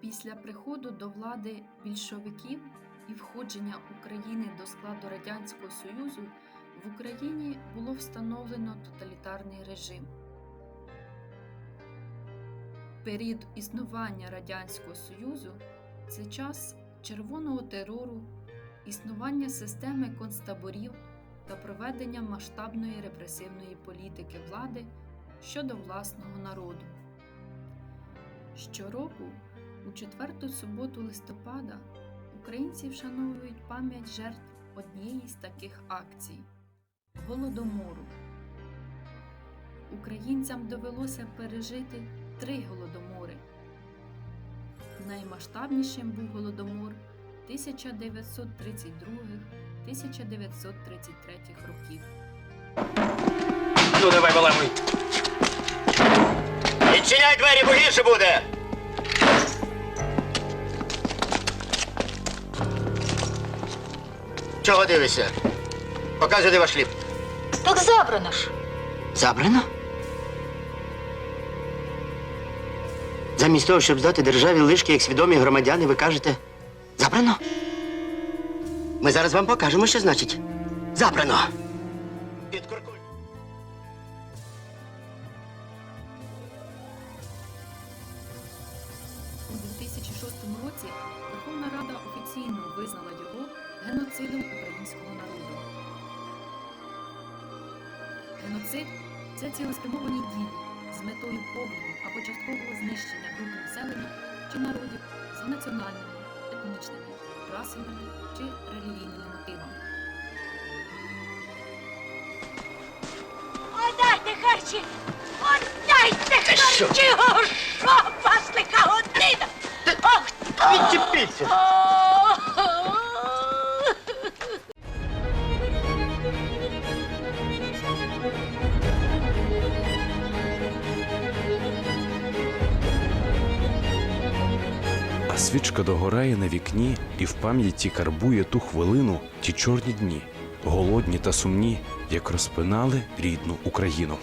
Після приходу до влади більшовиків і входження України до складу Радянського Союзу в Україні було встановлено тоталітарний режим. Період існування Радянського Союзу це час червоного терору, існування системи концтаборів та проведення масштабної репресивної політики влади щодо власного народу. Щороку, у четверту суботу листопада, українці вшановують пам'ять жертв однієї з таких акцій голодомору. Українцям довелося пережити три голодомори. Наймасштабнішим був голодомор 1932-1933 років. Ну, давай, баламуй. Відчиняй двері, бо буде. Чого дивишся? Показуй, де ваш хліб. Так забрано ж. Забрано? Замість того, щоб здати державі лишки як свідомі громадяни, ви кажете забрано? Ми зараз вам покажемо, що значить забрано. У 2006 році Верховна Рада офіційно визнала його геноцидом українського народу. Геноцид це цілеспрямовані дії з метою повного або часткового знищення груп населення чи народів за національними, етнічними, расовими чи релігійними мотивами. Отдайте харчі! Отдайте що? харчі! О, що вас лиха година! Ох, Відчепіться! А свічка догорає на вікні і в пам'яті карбує ту хвилину, ті чорні дні, голодні та сумні, як розпинали рідну Україну.